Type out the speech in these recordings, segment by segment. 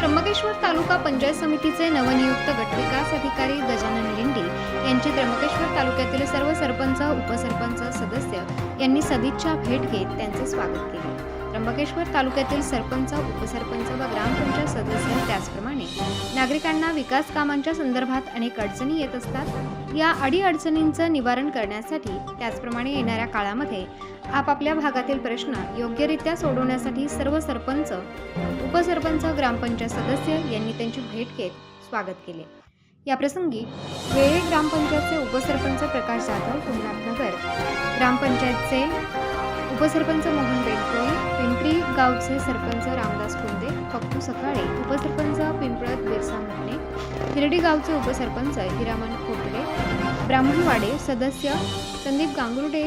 त्र्यंबकेश्वर तालुका पंचायत समितीचे नवनियुक्त गटविकास अधिकारी गजानन लिंडी यांची त्र्यंबकेश्वर तालुक्यातील सर्व सरपंच उपसरपंच सदस्य यांनी सदिच्छा भेट घेत त्यांचे स्वागत केले. त्र्यंबकेश्वर तालुक्यातील सरपंच उपसरपंच व ग्रामपंचायत सदस्य त्याचप्रमाणे नागरिकांना विकास कामांच्या संदर्भात अनेक अडचणी येत असतात. या अडीअडचणींचं निवारण करण्यासाठी त्याचप्रमाणे येणाऱ्या काळामध्ये आपापल्या भागातील प्रश्न योग्यरित्या सोडवण्यासाठी सर्व सरपंच उपसरपंच ग्रामपंचायत सदस्य यांनी त्यांची भेट घेत स्वागत केले. याप्रसंगी वेळे ग्रामपंचायतचे उपसरपंच प्रकाश जाधव कोल्हापूरनगर ग्रामपंचायतचे उपसरपंच मोहन बेलकोळी पिंपरी गावचे सरपंच रामदास कुंदे पप्पू सकाळे उपसरपंच पिंपळत बिरसा मुटणे हिरडी गावचे उपसरपंच हिरामन खोपडे ब्राह्मणवाडे सदस्य संदीप गांगुर्डे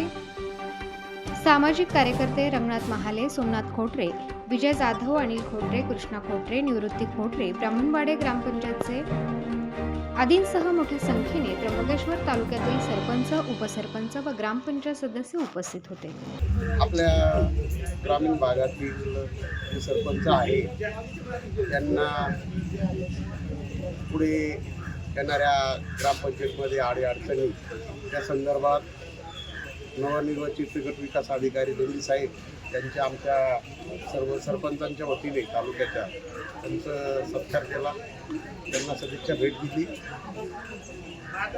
सामाजिक कार्यकर्ते रंगनाथ महाले सोमनाथ खोटरे विजय जाधव अनिल खोटरे कृष्णा खोटरे निवृत्ती खोटरे ब्राह्मणवाडे ग्रामपंचायतचे आदींसह मोठ्या संख्येने त्र्यंबकेश्वर तालुक्यातील सरपंच उपसरपंच व ग्रामपंचायत सदस्य उपस्थित होते. आपल्या ग्रामीण भागातील जे सरपंच आहे त्यांना पुढे येणाऱ्या ग्रामपंचायतमध्ये आडी अडचणी त्या संदर्भात नवनिर्वाचित गट विकास अधिकारी दिल्ली साहेब त्यांच्या आमच्या सर्व सरपंचांच्या वतीने तालुक्याच्या त्यांचं सत्कार केला. त्यांना सदिच्छा भेट दिली.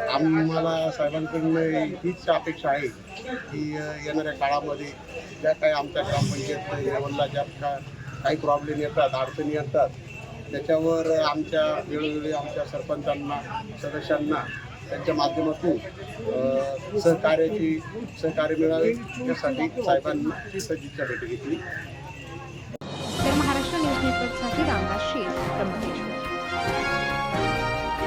आम्हाला साहेबांकडून हीच अपेक्षा आहे की येणाऱ्या काळामध्ये ज्या काही आमच्या ग्रामपंचायत लेवलला ज्या का काही प्रॉब्लेम येतात अडचणी येतात त्याच्यावर आमच्या वेळोवेळी आमच्या सरपंचांना सदस्यांना त्यांच्या माध्यमातून सहकार्याची सहकार्य मिळावे यासाठी साहेबांची सज्जीच्या भेट घेतली. तर महाराष्ट्र न्यूज नेटवर्कसाठी रामदास शेख प्रमुख